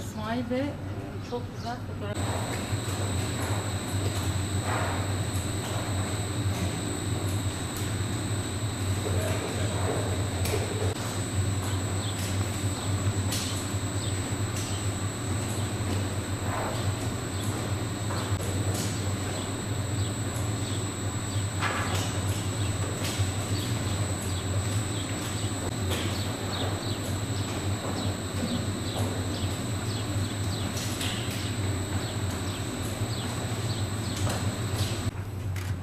İsmail Bey e, çok güzel fotoğraf.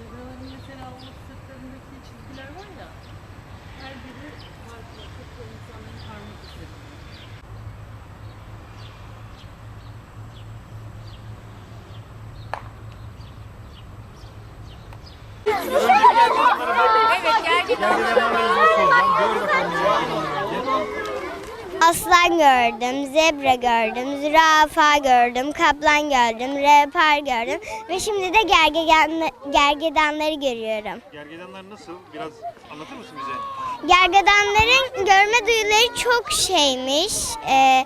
Cebrail'in mesela o sırtlarındaki çizgiler var ya. Her biri farklı. Tıpkı insanların parmak izi. Aslan gördüm, zebra gördüm, zürafa gördüm, kaplan gördüm, rehber gördüm ve şimdi de gergedan, gergedanları görüyorum. Gergedanlar nasıl? Biraz anlatır mısın bize? Gergedanların görme duyuları çok şeymiş. Ee,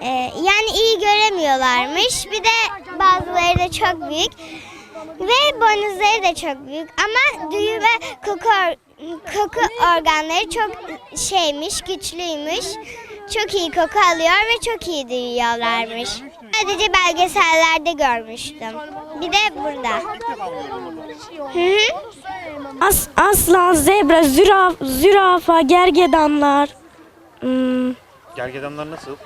e, yani iyi göremiyorlarmış. Bir de bazıları da çok büyük. Ve boynuzları da çok büyük. Ama duyu ve koku, koku organları çok şeymiş, güçlüymüş. Çok iyi koku alıyor ve çok iyi duyuyorlarmış. Sadece belgesellerde görmüştüm. Bir de burada. Hı hı. As, aslan, zebra, züraf, zürafa, gergedanlar. Hmm, Gergedanlar nasıl?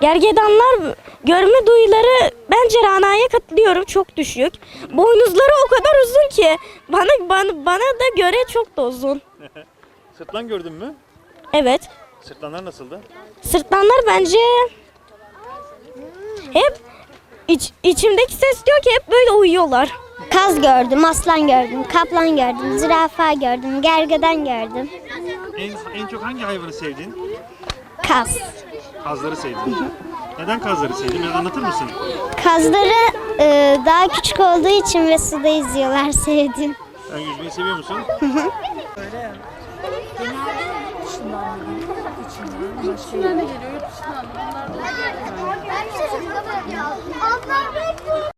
Gergedanlar görme duyuları bence Rana'ya katılıyorum çok düşük. Boynuzları o kadar uzun ki bana bana, bana da göre çok da uzun. Sırtlan gördün mü? Evet. Sırtlanlar nasıldı? Sırtlanlar bence hep iç, içimdeki ses diyor ki hep böyle uyuyorlar. Kaz gördüm, aslan gördüm, kaplan gördüm, zürafa gördüm, gergedan gördüm. En, en çok hangi hayvanı sevdin? Kaz. Kazları sevdin. Neden kazları sevdin? Biraz anlatır mısın? Kazları e, daha küçük olduğu için ve suda yüzüyorlar sevdim. Sen yüzmeyi seviyor musun? Yurt dışından da geliyor, yurt dışından da. Bunlar da